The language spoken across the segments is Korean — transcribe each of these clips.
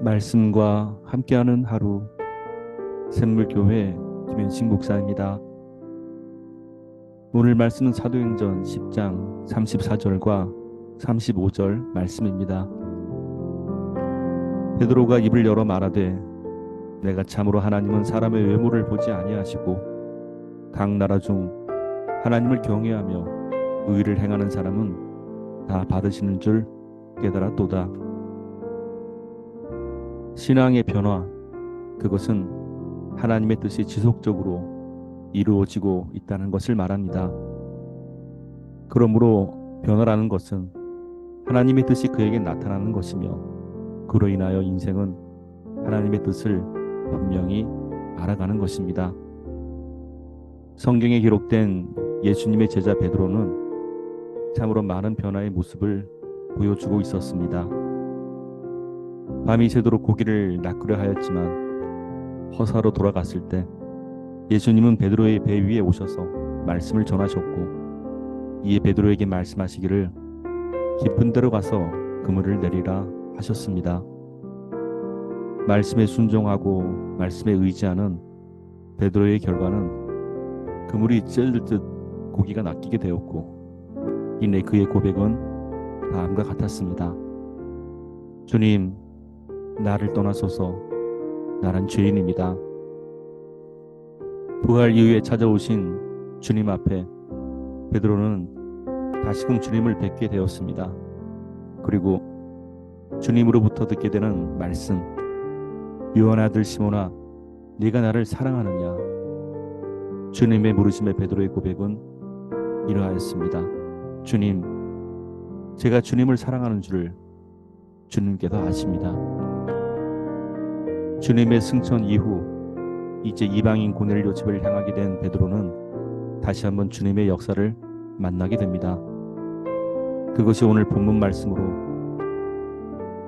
말씀과 함께하는 하루 샘물교회 김현식 목사입니다. 오늘 말씀은 사도행전 10장 34절과 35절 말씀입니다. 베드로가 입을 열어 말하되 내가 참으로 하나님은 사람의 외모를 보지 아니하시고 각 나라 중 하나님을 경외하며 의를 행하는 사람은 다 받으시는 줄 깨달았도다. 신앙의 변화 그것은 하나님의 뜻이 지속적으로 이루어지고 있다는 것을 말합니다. 그러므로 변화라는 것은 하나님의 뜻이 그에게 나타나는 것이며 그로 인하여 인생은 하나님의 뜻을 분명히 알아가는 것입니다. 성경에 기록된 예수님의 제자 베드로는 참으로 많은 변화의 모습을 보여주고 있었습니다. 밤이 새도록 고기를 낚으려 하였지만 허사로 돌아갔을 때 예수님은 베드로의 배 위에 오셔서 말씀을 전하셨고 이에 베드로에게 말씀하시기를 깊은 데로 가서 그물을 내리라 하셨습니다. 말씀에 순종하고 말씀에 의지하는 베드로의 결과는 그물이 찔릴 듯 고기가 낚이게 되었고 이내 그의 고백은 다음과 같았습니다. 주님, 나를 떠나소서 나는 죄인입니다. 부활 이후에 찾아오신 주님 앞에 베드로는 다시금 주님을 뵙게 되었습니다. 그리고 주님으로부터 듣게 되는 말씀 요한 아들 시몬아 네가 나를 사랑하느냐 주님의 물으심에 베드로의 고백은 이러하였습니다. 주님 제가 주님을 사랑하는 줄을 주님께서 아십니다. 주님의 승천 이후 이제 이방인 고넬료 집을 향하게 된 베드로는 다시 한번 주님의 역사를 만나게 됩니다. 그것이 오늘 본문 말씀으로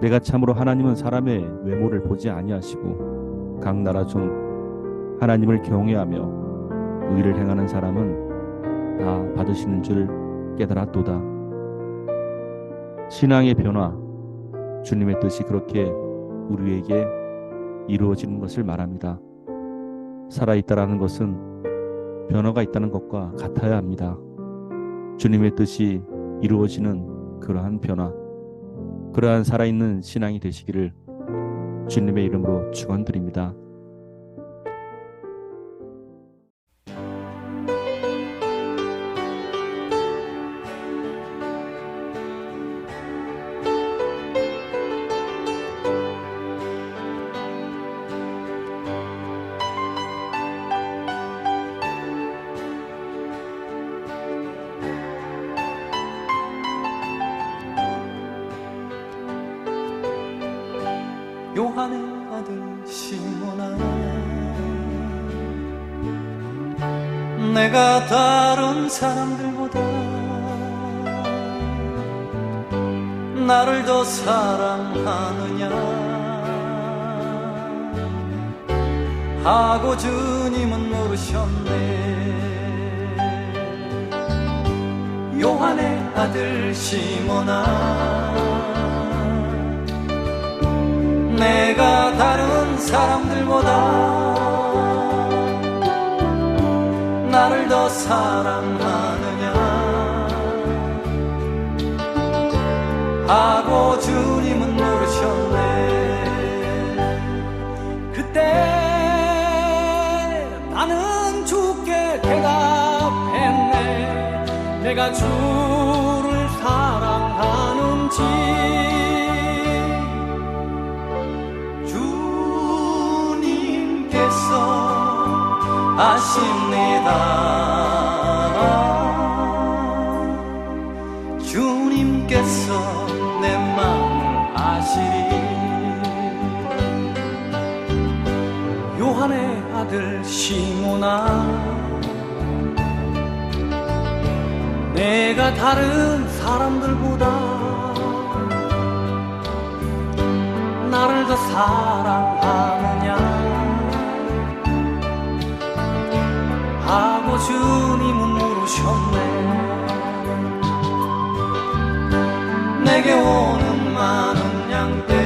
내가 참으로 하나님은 사람의 외모를 보지 아니하시고 각 나라 중 하나님을 경외하며 의를 행하는 사람은 다 받으시는 줄 깨달았도다. 신앙의 변화, 주님의 뜻이 그렇게 우리에게 이루어지는 것을 말합니다. 살아있다라는 것은 변화가 있다는 것과 같아야 합니다. 주님의 뜻이 이루어지는 그러한 변화, 그러한 살아있는 신앙이 되시기를 주님의 이름으로 축원드립니다. 요한의 아들 시몬아 내가 다른 사람들보다 나를 더 사랑하느냐? 하고 주님은 물으셨네. 요한의 아들 시몬아 내가 다른 사람들보다 나를 더 사랑하느냐? 하고 주님은 물으셨네. 그때 나는 주께 대답했네. 내가 주 시모나 내가 다른 사람들보다 나를 더 사랑하느냐? 하고 주님은 물으셨네. 내게 오는 많은 양떼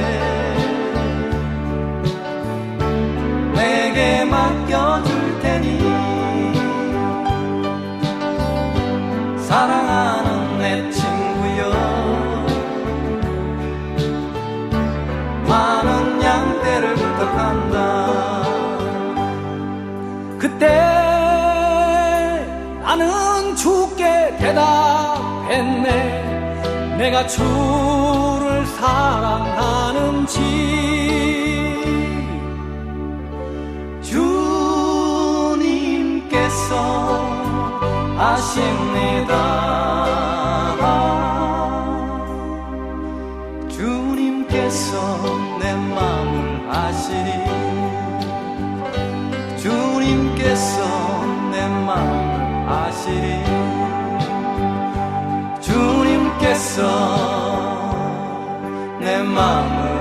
나는 주께 대답했네. 내가 주를 사랑하는지. 주님께서 아십니다. 주님께서 내 마음을 아시리 아시리 주님께서 내 마음을